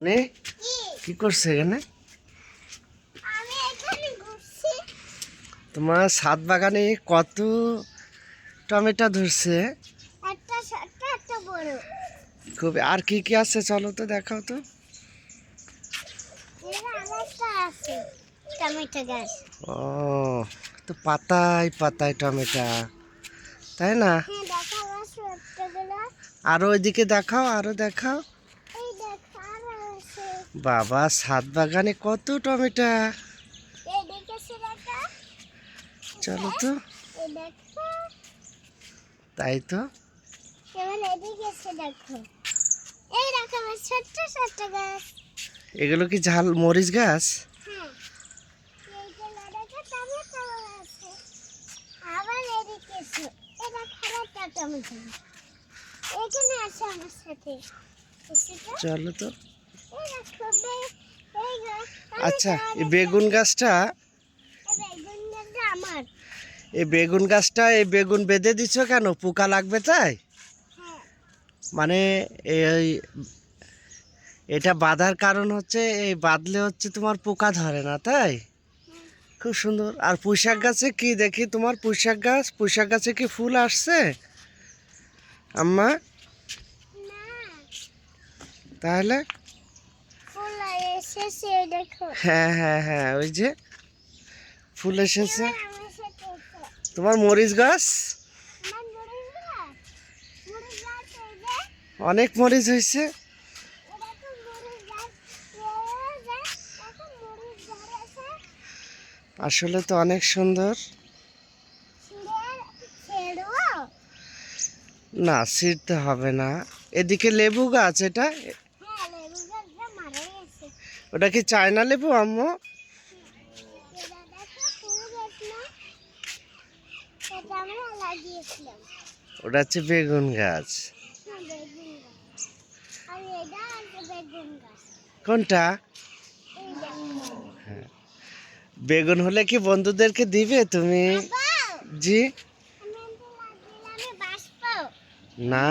নে। কি করছে এখানে? তোমার সাত বাগানে কত টমেটো ধরছে? খুব আর কি কি আছে চলো তো দেখাও তো। ও তো পাতায় পাতায় টমেটো তাই না? হ্যাঁ আরও ওইদিকে দেখাও আরও দেখাও। বাবা সাত বাগানে কত টমেটো? চলো তো। তাই তো? এগুলো কি ঝাল মরিচ গাছ? চলো এইগুলো আচ্ছা এই বেগুন গাছটা আমার এই বেগুন গাছটা এই বেগুন বেঁধে দিচ্ছ কেন? পোকা লাগবে তাই? মানে এই এটা বাঁধার কারণ হচ্ছে এই বাঁধলে হচ্ছে তোমার পোকা ধরে না তাই? খুব সুন্দর। আর পুঁইশাক গাছে কি দেখি তোমার? পুঁইশাক গাছ পুঁইশাক গাছে কি ফুল আসছে? আম্মা? তাহলে? এসেছে দেখো। হ্যাঁ হ্যাঁ হ্যাঁ ওই যে ফুল এসেছে। তোমার মরিচ গাছ? অনেক মরিচ হয়েছে। আসলে তো অনেক সুন্দর। না ছিঁড়তে হবে না। এদিকে লেবু গাছ এটা হ্যাঁ লেবু গাছটা মারা গেছে ওটা কি চায়না লেবু আম্মু? ওটা হচ্ছে বেগুন গাছ। কোনটা? বেগুন হলে কি বন্ধুদেরকে দিবে তুমি? জি? না।